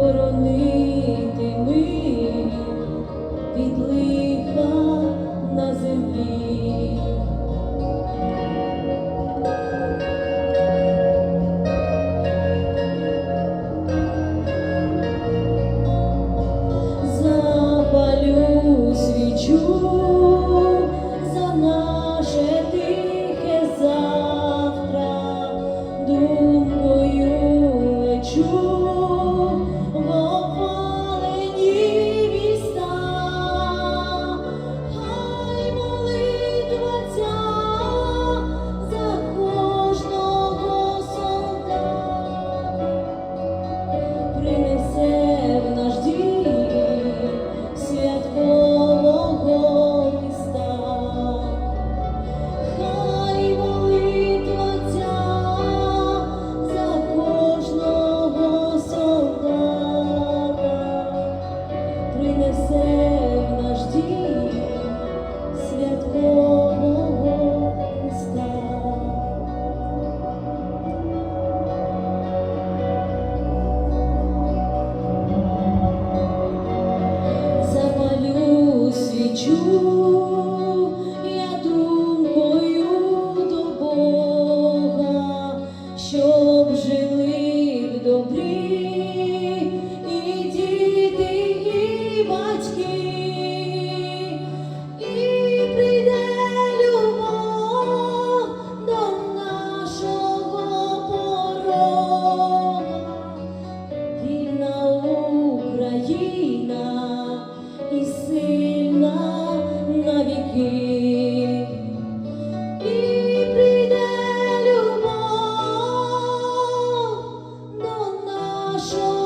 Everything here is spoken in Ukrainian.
боронити мені від лиха на землі. Запалю свічу. за Наше тихе завтра. дух. принесе в наш дім святкового листа. Запалю свічу. надійна і сильна на віки. І прийде любов до нашого.